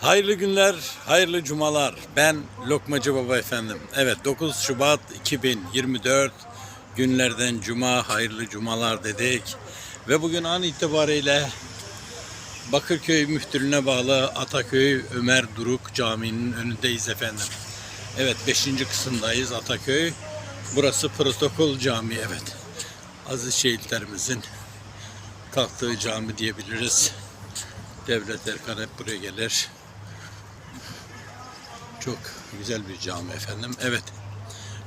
Hayırlı günler, hayırlı cumalar. Ben Lokmacı Baba efendim. Evet 9 Şubat 2024 günlerden cuma, hayırlı cumalar dedik. Ve bugün an itibariyle Bakırköy müftülüğüne bağlı Ataköy Ömer Duruk Camii'nin önündeyiz efendim. Evet 5. kısımdayız Ataköy. Burası protokol cami evet. Aziz şehitlerimizin kalktığı cami diyebiliriz. Devlet Erkan hep buraya gelir. Çok güzel bir cami efendim. Evet.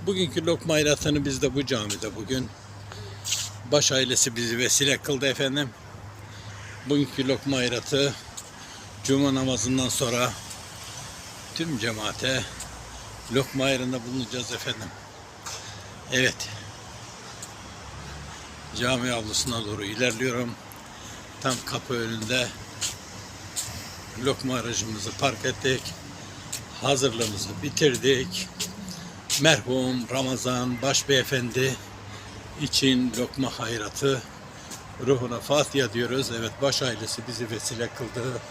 Bugünkü lokma hayratını biz de bu camide bugün. Baş ailesi bizi vesile kıldı efendim. Bugünkü lokma hayratı Cuma namazından sonra tüm cemaate lokma hayrında bulunacağız efendim. Evet. Cami avlusuna doğru ilerliyorum. Tam kapı önünde lokma aracımızı park ettik. Hazırlığımızı bitirdik. Merhum Ramazan Başbeyefendi için lokma hayratı ruhuna Fatiha diyoruz. Evet baş ailesi bizi vesile kıldı.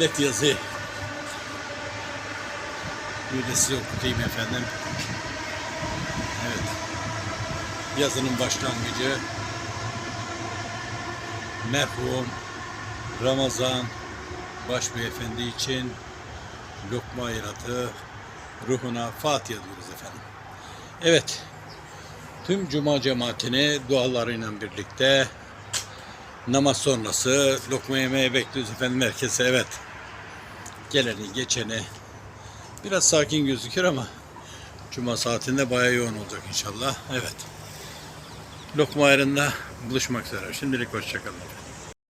Let yazı. Bir de size okutayım efendim. Evet. Yazının başlangıcı merhum Ramazan Başbeyefendi için lokma hayratı ruhuna Fatiha diyoruz efendim. Evet. Tüm cuma cemaatini dualarıyla birlikte namaz sonrası lokma yemeye bekliyoruz efendim herkese evet. Geleni geçeni biraz sakin gözükür ama cuma saatinde bayağı yoğun olacak inşallah. Evet. Lokma ayrında buluşmak üzere. Şimdilik hoşçakalın.